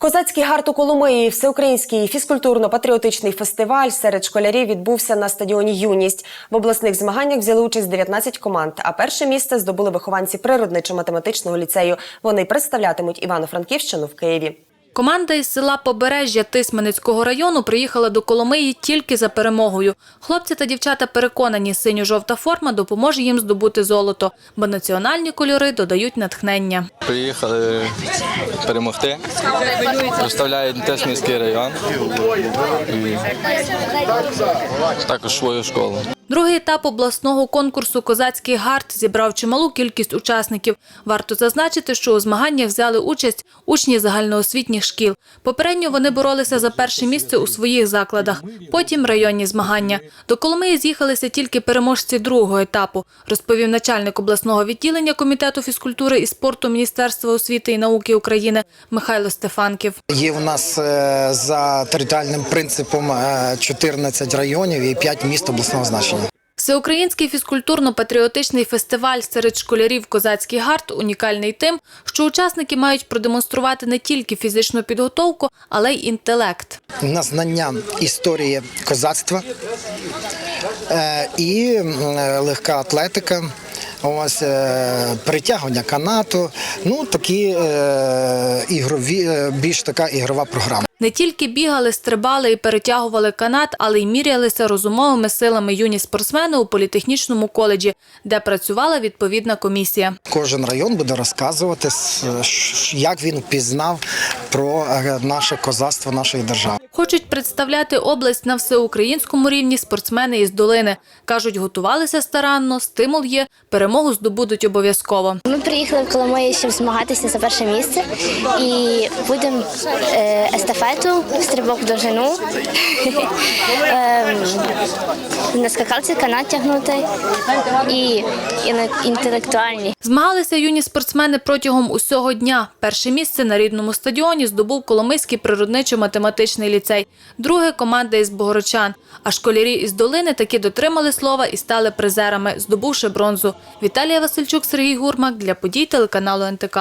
Козацький гарт у Коломиї, всеукраїнський фізкультурно-патріотичний фестиваль серед школярів відбувся на стадіоні Юність. В обласних змаганнях взяли участь 19 команд. А перше місце здобули вихованці природничо-математичного ліцею. Вони представлятимуть Івано-Франківщину в Києві. Команда із села Побережжя Тисменецького району приїхала до Коломиї тільки за перемогою. Хлопці та дівчата переконані, синьо-жовта форма допоможе їм здобути золото, бо національні кольори додають натхнення. Приїхали перемогти. Представляють теж міський район. Також свою школу. Другий етап обласного конкурсу Козацький гард зібрав чималу кількість учасників. Варто зазначити, що у змаганнях взяли участь учні загальноосвітніх шкіл. Попередньо вони боролися за перше місце у своїх закладах, потім районні змагання. До Коломиї з'їхалися тільки переможці другого етапу, розповів начальник обласного відділення комітету фізкультури і спорту Міністерства освіти і науки України Михайло Стефанків. Є в нас е, за територіальним принципом е, 14 районів і 5 міст обласного значення. Всеукраїнський фізкультурно-патріотичний фестиваль серед школярів «Козацький гард» унікальний тим, що учасники мають продемонструвати не тільки фізичну підготовку, але й інтелект. На знання історії козацтва е, і е, легка атлетика. Ось е, притягування канату, ну такі е, ігрові, більш така ігрова програма. Не тільки бігали, стрибали і перетягували канат, але й мірялися розумовими силами юні спортсмени у політехнічному коледжі, де працювала відповідна комісія. Кожен район буде розказувати, як він впізнав про е, наше козацтво нашої держави. Хочуть представляти область на всеукраїнському рівні спортсмени із долини. Кажуть, готувалися старанно, стимул є, перемогу здобудуть обов'язково. Ми приїхали в Коломию, щоб змагатися за перше місце. І будемо е, естафету, стрибок в довжину, ем, на скакалці канат тягнути і, інтелектуальні. Змагалися юні спортсмени протягом усього дня. Перше місце на рідному стадіоні здобув Коломийський природничо-математичний ліцей. Друге – команда із Богорочан. А школярі із долини таки дотримали слова і стали призерами, здобувши бронзу. Віталія Васильчук, Сергій Гурмак для подій телеканалу НТК.